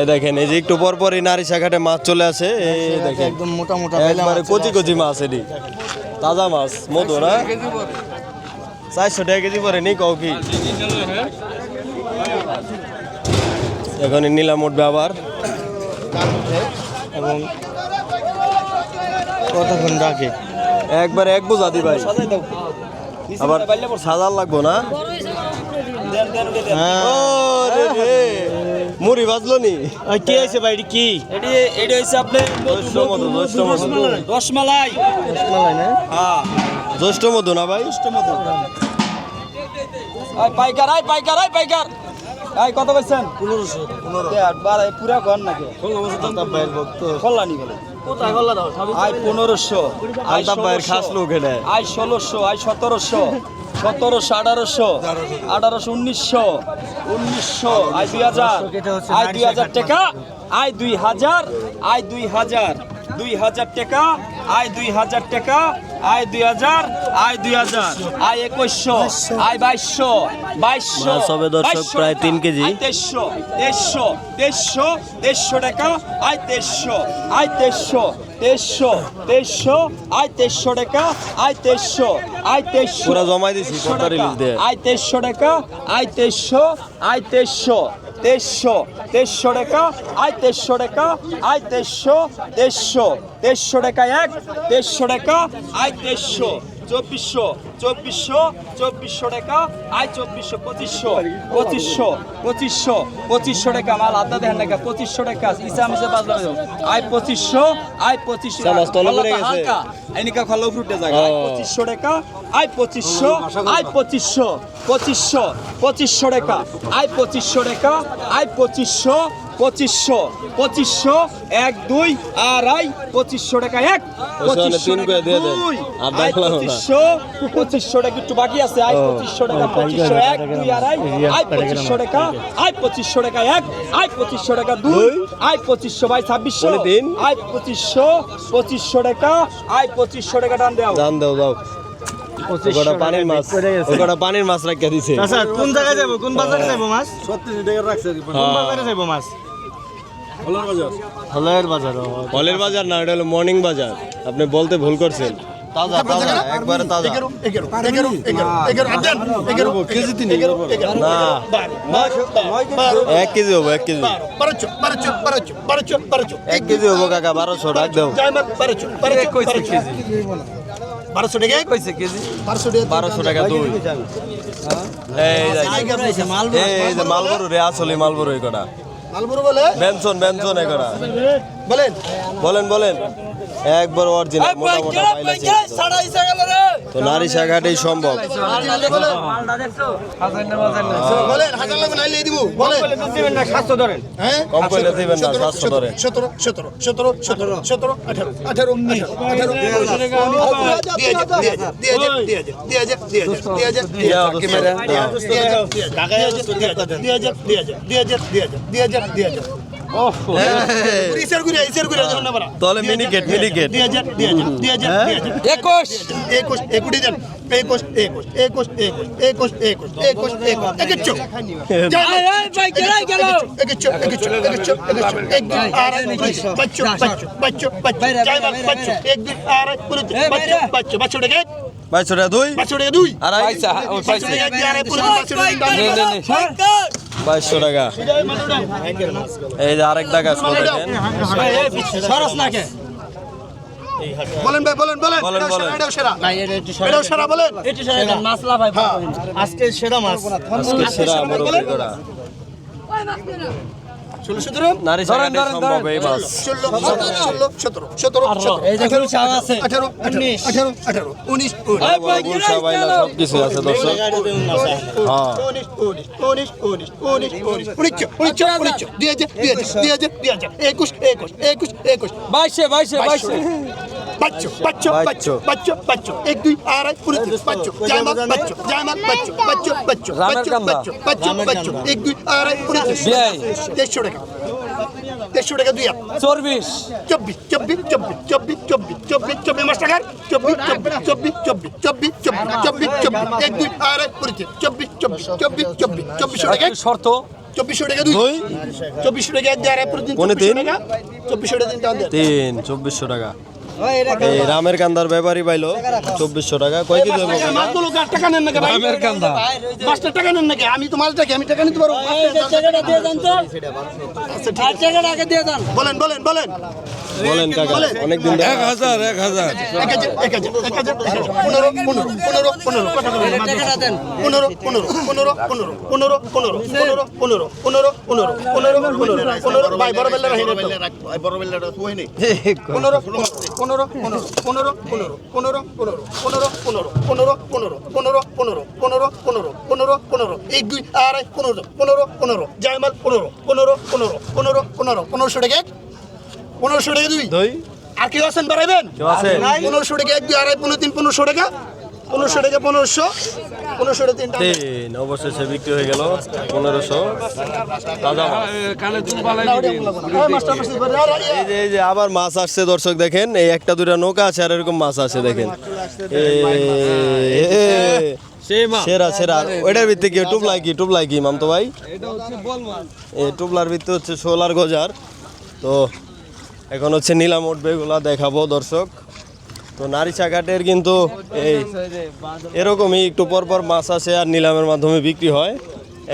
এই দেখেন এই যে একটু পর পরই নারী শাখাটে মাছ চলে আসে এই দেখেন একদম মোটা মোটা একবারে কচি কচি মাছ এটি। তাজা মাছ মধু না? চারশো টাকা কেজি পরে নি কও কি? এখন নিলাম উঠবে আবার এবং কতক্ষণ রাখে? একবারে এক বোঝা দি ভাই। আবার সাজার লাগবো না? হ্যাঁ। ও রে মুড়ি বাজলো নি? ওই কি হয়েছে ভাই এটা কি? এটি জ্যৈষ্ঠ মধু রসমালাই। রসমালাই। না? হ্যাঁ। জ্যৈষ্ঠ মধু না ভাই? আই পাইকার আই পাইকার আই পাইকার। আই কত বলছেন পনেরোশো পনেরো। পুরা ঘর নাকি? ভাইয়ের ভক্ত। কল্যাণী বলে। আই পনেরোশো। আই আলতাফ ভাইয়ের খাস লোক এটা আই ষোলোশো আই সতেরোশো। সতেরোশো আঠারোশো আঠারোশো উনিশশো উনিশশো আই দুই হাজার আই দুই হাজার টাকা আই দুই হাজার আই দুই হাজার দুই হাজার টাকা আই দুই হাজার টাকা আয় দুই হাজার আয় দুই হাজার আয় একুশশো আয় বাইশশো বাইশশো সবে দর্শক প্রায় তিন কেজি। তেইশশো তেইশশো তেইশশো তেইশশো টাকা আয় তেইশশো আয় তেইশশো তেইশশো তেইশশো আয় তেইশশো টাকা আয় তেইশশো আয় তেইশশো জমাই দিছি আয় তেইশশো টাকা আয় তেইশশো আয় তেইশশো তেইশশো তেইশশো টাকা, আয় তেইশশো টাকা, আয় তেইশশো তেইশশো তেইশশো টাকা এক, তেইশশো টাকা, আয় তেইশশো। চব্বিশশো চব্বিশশো চব্বিশশো টাকা আই চব্বিশশো পঁচিশশো পঁচিশশো পঁচিশশো পঁচিশশো টাকা মাল আদা দেখেন টাকা পঁচিশশো টাকা ইসা মিশে বাজলাম আই পঁচিশশো আই পঁচিশশো। হালকা এনিকা খলো ফ্রুটে জায়গা আই ও। পঁচিশশো টাকা আই পঁচিশশো আই পঁচিশশো পঁচিশশো পঁচিশশো টাকা আই পঁচিশশো টাকা আই পঁচিশশো পঁচিশশো পঁচিশশো এক দুই আড়াই পঁচিশশো টাকা এক দেন। দুই আর আই। পঁচিশশো পঁচিশশো টাকা একটু বাকি আছে আই পঁচিশশো টাকা পঁচিশশো এক দুই আড়াই আই পঁচিশশো টাকা আই পঁচিশশো টাকা এক আই পঁচিশশো টাকা দুই। আই পঁচিশশো বাই ছাব্বিশশো বলে তিন। আই পঁচিশশো পঁচিশশো টাকা আই পঁচিশশো টাকা টান দেওয়া দান দাও দাও ওটা পানির মাছ ওটা পানির মাছ রাখিয়া দিছে আচ্ছা কোন জায়গায় যাব কোন বাজারে যাব মাছ কোন হ্যাঁ। বাজারে যাব মাছ হলের বাজার? হলের বাজার না এটা হলো মর্নিং বাজার। আপনি বলতে ভুল করছেন। তাজা তাজা একবারে তাজা। না এক কেজি হব এক কেজি। এক কেজি হব কাকা বারোশো ডাক দেও বারোশো টাকা। দুই। এই যে এই যে মালবরু রে আসলে মালবরু এই কটা। মালপুর বলে? ব্যঞ্জন ব্যঞ্জন এগারা বলেন। বলেন বলেন। একবার অরিজিনাল মোটা মোটা পাইলা তো নারী শাখাটাই সম্ভব কম করলে দিবেন না সাতশো ধরে সতেরো সতেরো সতেরো সতেরো সতেরো আঠারো আঠারো তাহলে দিয়ে হাজার দিয়ে হাজার একুশ একুশ একুটি দেন একুশ একুশ একুশ একুশ একুশ একুশ একুশ একুশ একুশ একুশ একুশ একুশ এক দুই দুই আড়াই বাচ্চো টাকা বাইশশো টাকা। এই যে আরেকটা গাছ দেখেন বলেন ভাই বলেন বলেন। বলেন বলেন। এটাও সেরা। না সেরা বলেন। এটা সেরা হ্যাঁ, আজকে সেরা মাছ। আজকে সেরা মুরগি করা একুশ একুশ একুশ একুশ বাইশে বাইশে বাইশে বাচ্চো বাচ্চো বাচ্চো বাচ্চো বাচ্চো এক দুই আড়াই পুরো বাচ্চো জামাল বাচ্চো জামাল বাচ্চো বাচ্চো বাচ্চো বাচ্চো বাচ্চো বাচ্চো বাচ্চো এক দুই আড়াই পুরো। দেড়শো টাকা দেড়শো টাকা দুই হাত চর্বিশ চব্বিশ চব্বিশ চব্বিশ চব্বিশ চব্বিশ চব্বিশ চব্বিশ মাস টাকার চব্বিশ চব্বিশ চব্বিশ চব্বিশ চব্বিশ চব্বিশ চব্বিশ চব্বিশ এক দুই আড়াই পড়েছে চব্বিশ চব্বিশ চব্বিশ চব্বিশ চব্বিশ টাকা শর্ত চব্বিশশো টাকা দুই চব্বিশশো টাকা এক প্রতিদিন চব্বিশশো টাকা চব্বিশশো টাকা তিন চব্বিশশো টাকা এই রামের কান্দার ব্যাপারই পাইলো চব্বিশশো টাকা। কয় কি দেবো টাকা নেন নাকি রামের কান্দা। পাঁচটা টাকা নেন নাকি? আমি তো মালটা আমি টাকা নিতে পারব। টাকাটা দিয়ে দেন তো। আচ্ছা, টাকাটা আগে দিয়ে দেন। বলেন বলেন বলেন। বলেন কাকা অনেকদিন এক হাজার এক হাজার এক হাজার পনেরো পনেরো পনেরো পনেরো পনেরো পনেরো পনেরো পনেরো পনেরো পনেরো পনেরো পনেরো পনেরো পনেরো পনেরো পনেরো ভাই বড় বেল্লা রাখি পনেরো পনেরো পনেরো পনেরো পনেরো পনেরো পনেরো পনেরো পনেরো পনেরো পনেরো পনেরো পনেরো পনেরো পনেরো পনেরো পনেরো এক দুই আড়াই পনেরো পনেরো পনেরো জায়মাল পনেরো পনেরো পনেরো পনেরো পনেরো পনেরোশো টাকা পনেরোশো টাকা দুই। দুই। আর কেউ আছেন বাড়াইবেন? পনেরোশো টাকা এক দুই আড়াই পনেরো তিন পনেরোশো টাকা। পনেরোশো টাকা পনেরোশো। পনেরোশো টাকা তিনটা তিন। অবশেষে বিক্রি হয়ে গেল পনেরোশো। আর, এই যে এই যে আবার মাছ আসছে দর্শক দেখেন। এই একটা দুটা নৌকা আছে আর এরকম মাছ আছে দেখেন। সেরা সেরা। ওইটার ভিত্তি কি? টুবলাই কি? টুবলাই কি মামতো ভাই? এটা হচ্ছে বল টুবলার ভিত্তি হচ্ছে সোলার গজার। তো এখন হচ্ছে নিলাম উঠবে, এগুলা দেখাবো দর্শক। তো নারী ঘাটের কিন্তু এই এরকমই একটু পর পর মাছ আসে আর নিলামের মাধ্যমে বিক্রি হয়।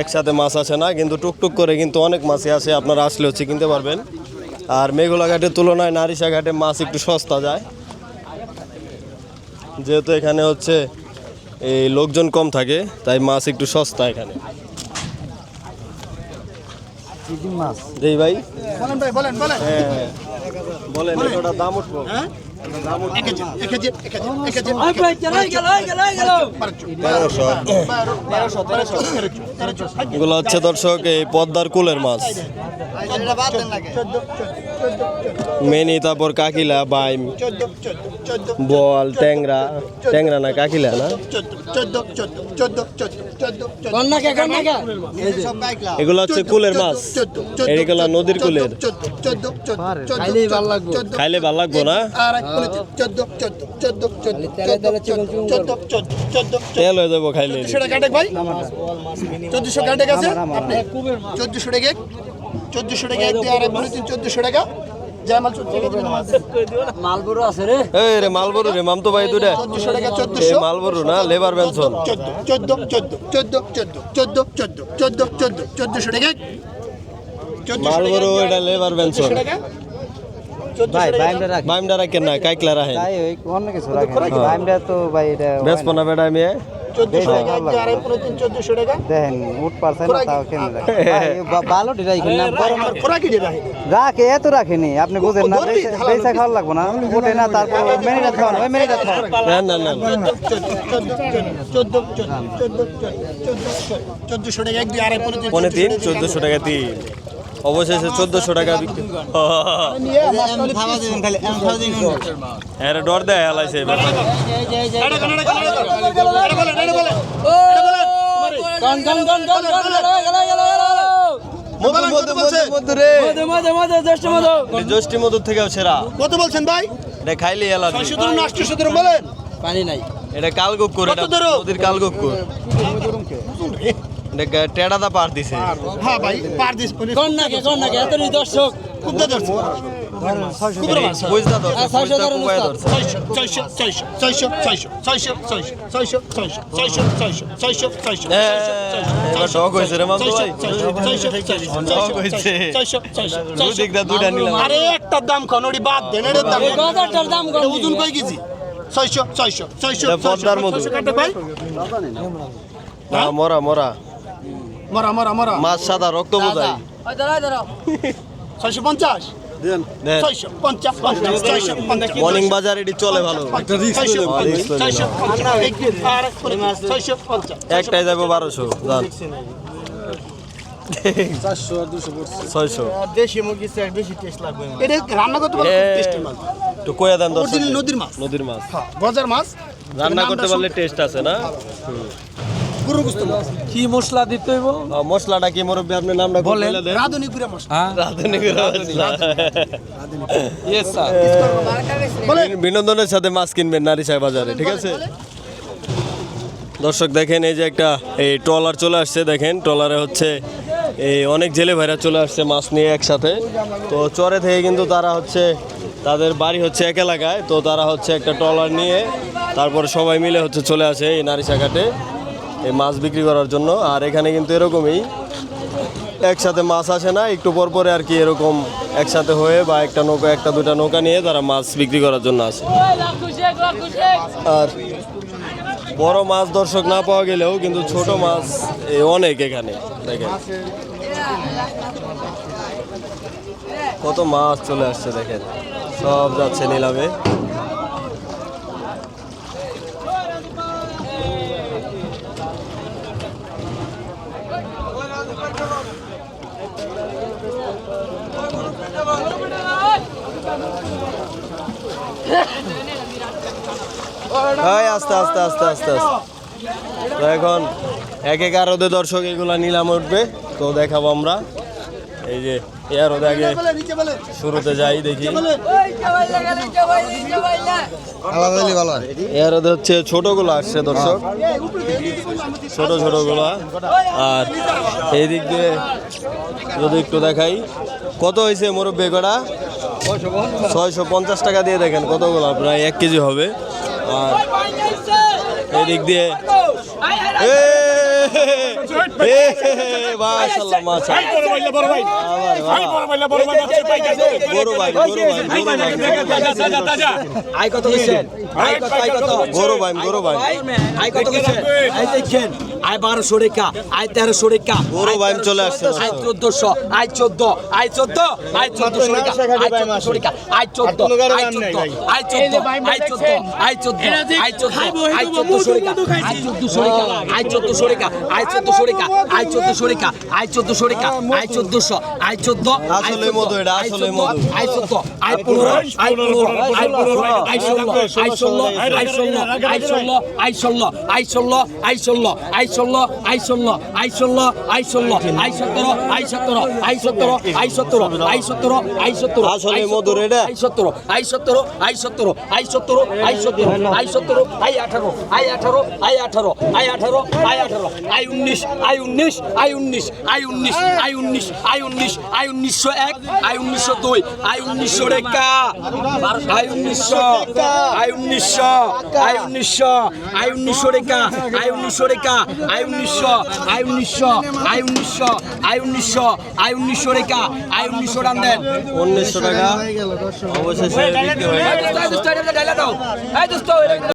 একসাথে মাছ আসে না, কিন্তু টুকটুক করে কিন্তু অনেক মাছই আসে, আপনারা আসলে হচ্ছে কিনতে পারবেন। আর মেঘলা ঘাটের তুলনায় নারিশা ঘাটে মাছ একটু সস্তা যায়। যেহেতু এখানে হচ্ছে এই লোকজন কম থাকে, তাই মাছ একটু সস্তা এখানে। দেই ভাই। বলেন ভাই বলেন বলেন। হ্যাঁ বলেন এটা দাম উঠবো। এক হচ্ছে দর্শক এই পদ্মার কুলের মাছ। মেনি তারপর কাকিলা বাইম বল ট্যাংরা। ট্যাংরা না কাকিলা না? এগুলো হচ্ছে কুলের মাছ। এগুলো নদীর কুলের। খাইলে ভালো লাগবো না? চোদ্দ চোদ্দ চোদ্দ চোদ্দ চোদ্দ চোদ্দ চোদ্দ চোদ্দ তেল হয়ে যাব খাইলে চোদ্দশো টাকা কাটে ভাই চোদ্দশো আপনি চোদ্দশো টাকা এক চোদ্দশো টাকা এক আর এক বলে তিন চোদ্দশো টাকা জামাল চোদ্দ টাকা এই রে মালবরু রে মামতো ভাই দুটা চোদ্দশো টাকা চোদ্দশো মালবরু না লেবার চোদ্দ চোদ্দ চোদ্দ চোদ্দ চোদ্দ চোদ্দ চোদ্দ চোদ্দ চোদ্দ চোদ্দশো টাকা এক চোদ্দশো টাকা মালবরু এটা লেবার বেনসন চোদ্দশো টাকা চোদ্দশো বাইমটা রাখেন না কাইকলা রাখেন। তাই ওই অন্য কিছু রাখেন। টাইমটা তো ভাই এটা বেসপো না। বেটা মেয়ে চোদ্দশো টাকা এক দিয়ে আড়াই পনেরো তিন চোদ্দশো টাকা? দেখেন উঠ পারছেন না তাও কেন রাখেন ভালো ডিরাইখেন না বড় আমার খোরাকি দিয়ে রাখে রাখে এত রাখেনি। আপনি বুঝেন না পয়সা খাওয়া লাগবো না। ওঠে না তারপর মেনিটা খাওয়ান ওই মেনিটা খাওয়ান। না না না। চোদ্দশো টাকা এক দিয়ে আড়াই পনেরো তিন পনে তিন চোদ্দশো টাকা তিন। অবশেষে চোদ্দশো টাকা বিক্রি। হ্যাঁ ডর দেয় হেলাইছে জ্যোষ্ঠী মধুর থেকেও সেরা। বলছেন খাইলে করে নদীর করে টেড়াদা পার দিছে হ্যাঁ ভাই পার দিস পুলিশ কোন নাকি কোন নাকি এত দর্শক খুব দর্শক একটার দাম খনড়ি বাদ দেন এটার দাম ওজন কই গেছি ছয়শো ছয়শো ছয়শো পদ্মার মতো মরা মরা মারা মাছ সাদা রক্ত বোঝাই ছয়শো পঞ্চাশ? বাজার চলে ভালো। বারোশো। নদীর মাছ। রান্না করতে পারলে টেস্ট আছে না? গুরু গুস্ত কি মশলা দিতে হইব? মশলাটা কি মুরব্বী আপনার নামটা গুড়া মশলা। হ্যাঁ। রাঁধুনি মশলা। ইয়েস স্যার বলেন। বিনোদনের সাথে মাছ কিনবেন নারিশাই বাজারে ঠিক আছে? দর্শক দেখেন এই যে একটা এই ট্রলার চলে আসছে দেখেন ট্রলারে হচ্ছে এই অনেক জেলে ভাইরা চলে আসছে মাছ নিয়ে একসাথে। তো চরে থেকে কিন্তু তারা হচ্ছে তাদের বাড়ি হচ্ছে এক এলাকায় তো তারা হচ্ছে একটা ট্রলার নিয়ে তারপরে সবাই মিলে হচ্ছে চলে আসে এই নারিশাঘাটে এই মাছ বিক্রি করার জন্য। আর এখানে কিন্তু এরকমই একসাথে মাছ আসে না, একটু পর পরে আর কি এরকম একসাথে হয়ে বা একটা নৌকা, একটা দুটা নৌকা নিয়ে তারা মাছ বিক্রি করার জন্য আসে। আর বড় মাছ দর্শক না পাওয়া গেলেও কিন্তু ছোট মাছ অনেক এখানে, দেখেন। কত মাছ চলে আসছে, দেখেন। সব যাচ্ছে নিলামে। এই, আস্তে আস্তে আস্তে আস্তে আস্তে। তো এখন এক এক দর্শক এগুলা নিলাম উঠবে। তো দেখাবো আমরা। এই যে এ আরদে আগে শুরুতে যাই, দেখি। এ আরদে হচ্ছে ছোটগুলো আসছে দর্শক। ছোট, ছোটগুলা। আর এই দিক দিয়ে যদি একটু দেখাই, কত হয়েছে মুরব্বী কটা ছয়শো পঞ্চাশ টাকা দিয়ে দেখেন কতগুলো, প্রায় এক কেজি হবে। আর এদিক দিয়ে। আয় আসছে আয় চোদ্দ আয় আয় চোদ্দশো আয় রেখা আয় চোদ্দ আয় চোদ্দ আয় চোদ্দ চোদ্দ আয় চোদ্দ আয় চোদ্দ আয় চোদ্দশো রেখা আয় চোদ্দশো রেখা আয় চোদ্দশো রেখা আয় চোদ্দশো রেখা আই চোদ্দশো রেখা আই চোদ্দশো রেখা আই চোদ্দশো আই চোদ্দ আসলে মধু এটা, আসলে মধু। আই চোদ্দ আই পনেরো আই পনেরো আই পনেরো আই ষোলো আই ষোলো আই ষোলো আই ষোলো আই ষোলো আই ষোলো আই ষোলো আই ষোলো আই ষোলো আই ষোলো আই ষোলো আই সতেরো আই সতেরো আই সতেরো আই সতেরো আই সতেরো আই সতেরো আসলে মধুর এটা? আই সতেরো আই সতেরো আই সতেরো আই সতেরো আই সতেরো আই সতেরো আই আঠারো আই আঠারো আই আঠারো আই আঠারো আই আঠারো আই উনিশ আই উনিশ আই উনিশ আই উনিশ আই উনিশ আই উনিশ আই উনিশশো এক আই উনিশশো দুই আই উনিশশো রেখা আই উনিশশো আই উনিশশো আই উনিশশো আই উনিশশো রেখা আই উনিশশো রেখা আই উনিশশো আই উনিশশো আই উনিশশো আই উনিশশো আই উনিশশো রেখা আই উনিশশো রান দেন উনিশশো টাকা অবশেষে